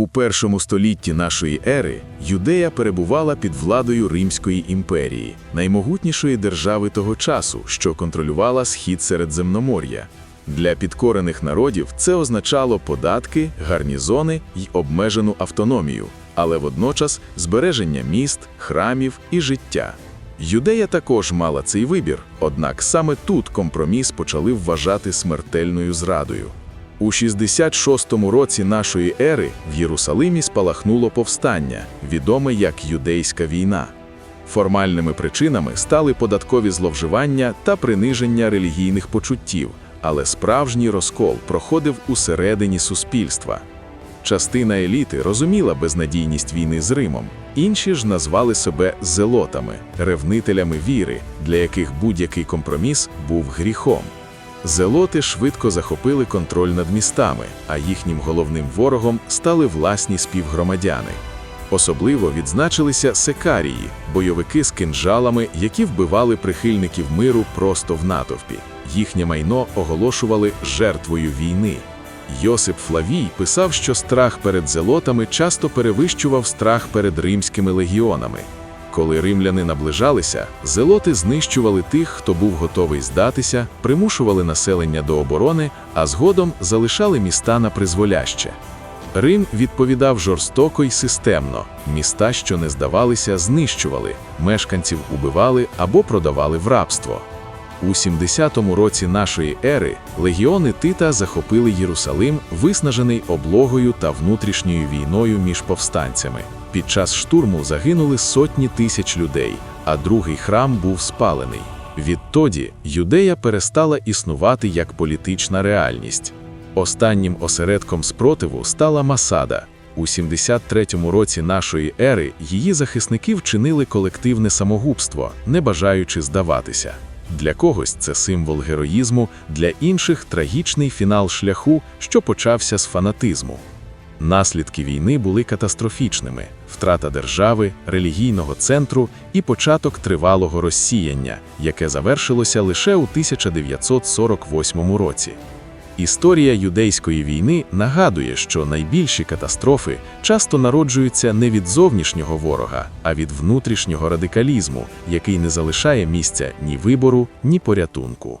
У першому столітті нашої ери Юдея перебувала під владою Римської імперії, наймогутнішої держави того часу, що контролювала схід Середземномор'я. Для підкорених народів це означало податки, гарнізони й обмежену автономію, але водночас збереження міст, храмів і життя. Юдея також мала цей вибір, однак саме тут компроміс почали вважати смертельною зрадою. У 66-му році нашої ери в Єрусалимі спалахнуло повстання, відоме як Юдейська війна. Формальними причинами стали податкові зловживання та приниження релігійних почуттів, але справжній розкол проходив усередині суспільства. Частина еліти розуміла безнадійність війни з Римом, інші ж назвали себе зелотами, ревнителями віри, для яких будь-який компроміс був гріхом. Зелоти швидко захопили контроль над містами, а їхнім головним ворогом стали власні співгромадяни. Особливо відзначилися секарії, бойовики з кинджалами, які вбивали прихильників миру просто в натовпі. Їхнє майно оголошували жертвою війни. Йосип Флавій писав, що страх перед зелотами часто перевищував страх перед римськими легіонами. Коли римляни наближалися, зелоти знищували тих, хто був готовий здатися, примушували населення до оборони, а згодом залишали міста на призволяще. Рим відповідав жорстоко й системно. Міста, що не здавалися, знищували, мешканців убивали або продавали в рабство. У 70-му році нашої ери легіони Тита захопили Єрусалим, виснажений облогою та внутрішньою війною між повстанцями. Під час штурму загинули сотні тисяч людей, а другий храм був спалений. Відтоді юдея перестала існувати як політична реальність. Останнім осередком спротиву стала Масада. У 73-му році нашої ери її захисники вчинили колективне самогубство, не бажаючи здаватися. Для когось це символ героїзму, для інших трагічний фінал шляху, що почався з фанатизму. Наслідки війни були катастрофічними: втрата держави, релігійного центру і початок тривалого розсіяння, яке завершилося лише у 1948 році. Історія юдейської війни нагадує, що найбільші катастрофи часто народжуються не від зовнішнього ворога, а від внутрішнього радикалізму, який не залишає місця ні вибору, ні порятунку.